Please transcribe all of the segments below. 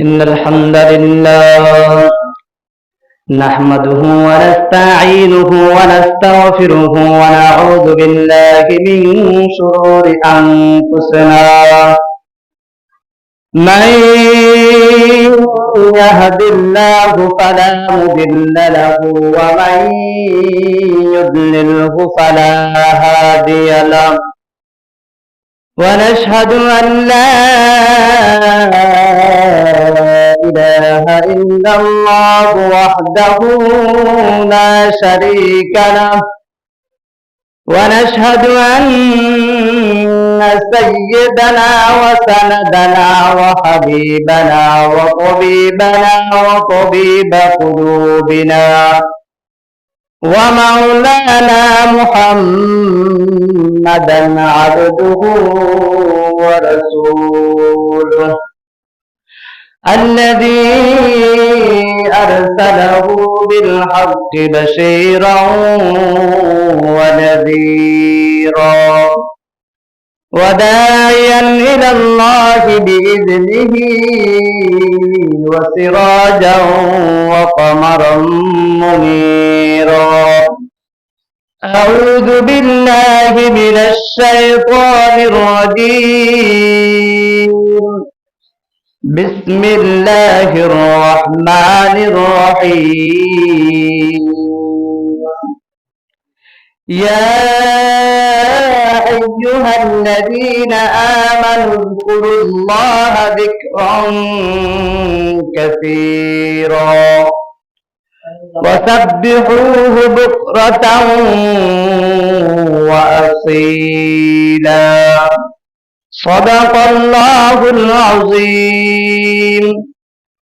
إن الحمد لله نحمده ونستعينه ونستغفره ونعوذ بالله من شرور أنفسنا من يهد الله فلا مضل له ومن يضلله فلا هادي له ونشهد أن لا إله إلا الله وحده لا شريك له. ونشهد أن سيدنا وسندنا وحبيبنا وطبيبنا وطبيب قلوبنا ومولانا محمدا عبده ورسوله. الذي أرسله بالحق بشيرا ونذيرا وداعيا إلى الله بإذنه وسراجا وقمرا منيرا. أعوذ بالله من الشيطان الرجيم. بسم الله الرحمن الرحيم. يا أيها الذين آمنوا اذكروا الله ذكرا كثيرا وسبحوه بكرة وأصيلا. صدق الله العظيم.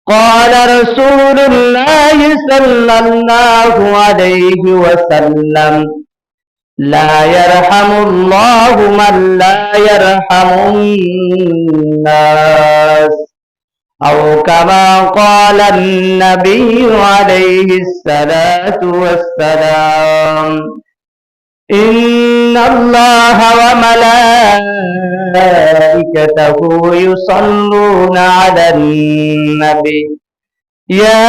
قال رسول الله صلى الله عليه وسلم لا يرحم الله من لا يرحم الناس. أو كما قال النبي عليه الصلاة والسلام إن الله وملائكته يصلون على النبي يا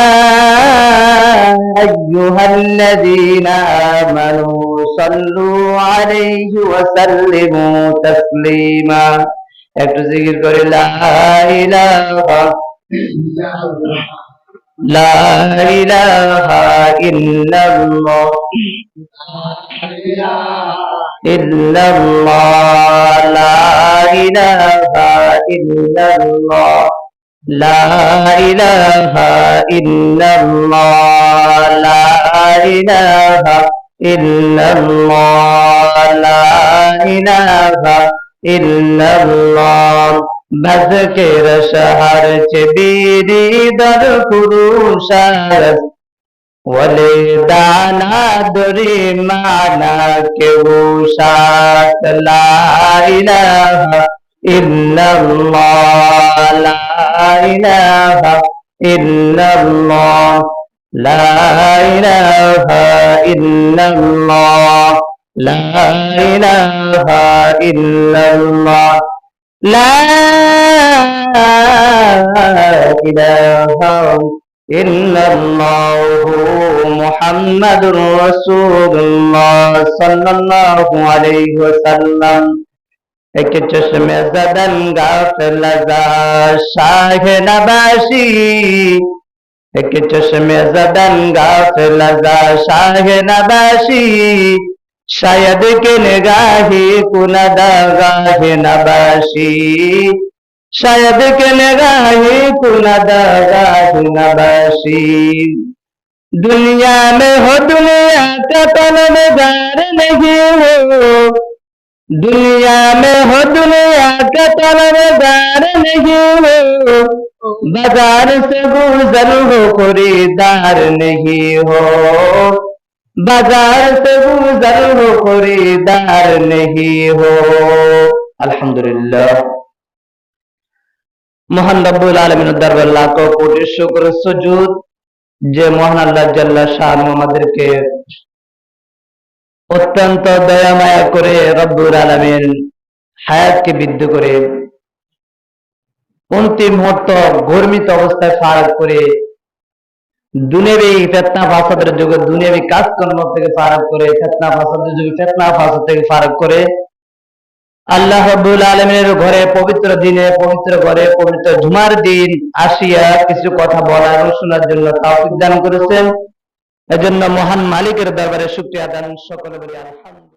أيها الذين آمنوا صلوا عليه وسلموا تسليما একটু জিকির করে লা ইলাহা লা ইলাহা ইল্লাল্লাহ ইল্লাল্লাহ লা ইলাহা illallah la ilaha illallah la ilaha illallah la ilaha illallah la ilaha illallah bazkir shahar chebiri dar kurusharas વલિદાના દુરી માના કેવું સાત લાઈલા ઇલ્લલ્લાહ લાઈલા ઇલ્લલ્લાહ લાઈલા ઇલ્લલ્લાહ લાઈલા ઇલ્લલ્લાહ لا إله মুহাম্মাদুর রাসূলুল্লাহ সাল্লাল্লাহু আলাইহি ওয়াসাল্লাম। এক শায়দ কে নিগাহে কুনদা গাহে নবাসি। شاید که نگاهی کند آزاد نباشی دنیا میں ہو دنیا کا طلبگار نہیں ہو دنیا میں ہو دنیا کا طلبگار نہیں ہو بازار سے گزر ہو خریدار نہیں ہو بازار سے گزر ہو خریدار نہیں ہو الحمدللہ মহান রব্বুল আলমিনের দরবার লাখ কোটি শুকর সুজুদ। যে মহান আল্লাহ জাল্লা শাহ আমাদেরকে অত্যন্ত দয়া মায়া করে রব্বুল আলমিন হায়াতকে বৃদ্ধি করে অন্তিম মুহূর্ত গর্মিত অবস্থায় ফারাক করে দুনেবি ফেতনা ফাসাদের যুগে দুনেবি কাজকর্ম থেকে ফারাক করে, ফেতনা ফাসাদের যুগে ফেতনা ফাসাদ থেকে ফারাক করে আল্লাহ রব্বুল আলমের ঘরে, পবিত্র দিনে, পবিত্র ঘরে, পবিত্র জুমার দিন আসিয়া কিছু কথা বলা এবং শোনার জন্য তাও দান করেছেন। এজন্য মহান মালিকের দরবারে সুক্রিয়া দান সকলে বলি আলহামদুলিল্লাহ।